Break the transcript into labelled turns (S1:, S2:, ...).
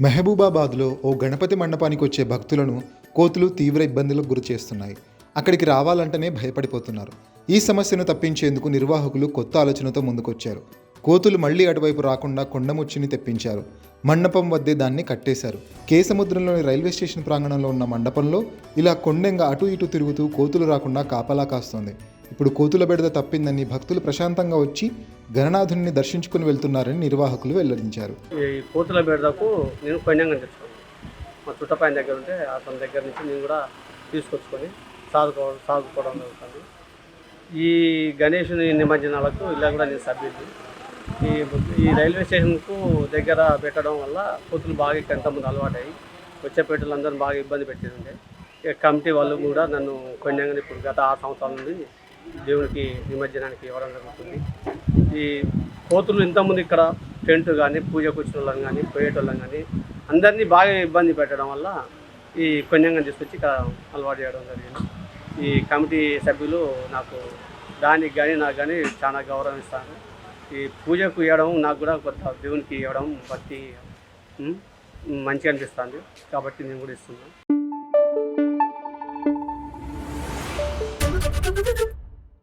S1: మెహబూబాబాద్లో ఓ గణపతి మండపానికి వచ్చే భక్తులను కోతులు తీవ్ర ఇబ్బందులకు గురి చేస్తున్నాయి. అక్కడికి రావాలంటేనే భయపడిపోతున్నారు. ఈ సమస్యను తప్పించేందుకు నిర్వాహకులు కొత్త ఆలోచనతో ముందుకొచ్చారు. కోతులు మళ్ళీ అటువైపు రాకుండా కొండముచ్చిని తెప్పించారు. మండపం వద్దే దాన్ని కట్టేశారు. కేసముద్రంలోని రైల్వే స్టేషన్ ప్రాంగణంలో ఉన్న మండపంలో ఇలా కొండెంగా అటు ఇటు తిరుగుతూ కోతులు రాకుండా కాపలా కాస్తోంది. ఇప్పుడు కోతుల బెడద తప్పిందని భక్తులు ప్రశాంతంగా వచ్చి గణనాథుని దర్శించుకుని వెళ్తున్నారని నిర్వాహకులు వెల్లడించారు.
S2: ఈ కోతుల బెడదకు నేను పుణ్యంగా తెచ్చుకున్నాను మా చుట్టపైన దగ్గర ఉంటే అతని దగ్గర నుంచి నేను కూడా తీసుకొచ్చుకొని సాదుకోవడం సాదుకోవడం జరుగుతుంది. ఈ గణేషుని నిమజ్జనాలకు ఇలా కూడా నేను సభ్యుడిని ఈ ఈ రైల్వే స్టేషన్కు దగ్గర పెట్టడం వల్ల కోతులు బాగా ఎంతమంది అలవాటయ్యి వచ్చే అందరూ బాగా ఇబ్బంది పెట్టేది. కమిటీ వాళ్ళు కూడా నన్ను కొన్యంగా ఇప్పుడు గత ఆరు సంవత్సరాల నుండి దేవునికి నిమజ్జనానికి ఇవ్వడం జరుగుతుంది. ఈ కోతులు ఇంతకుముందు ఇక్కడ టెంట్ కానీ పూజకు వచ్చిన వాళ్ళని కానీ పోయేటోళ్ళం కానీ అందరినీ బాగా ఇబ్బంది పెట్టడం వల్ల ఈ కొన్యంగా తీసుకొచ్చి ఇక్కడ అలవాటు చేయడం జరిగింది. ఈ కమిటీ సభ్యులు నాకు దానికి కానీ నాకు కానీ చాలా గౌరవం ఇస్తాను ఈ పూజకు ఇవ్వడం నాకు కూడా కొంత దేవునికి ఇవ్వడం భక్తి మంచిగా అనిపిస్తుంది. కాబట్టి నేను కూడా ఇస్తున్నాను.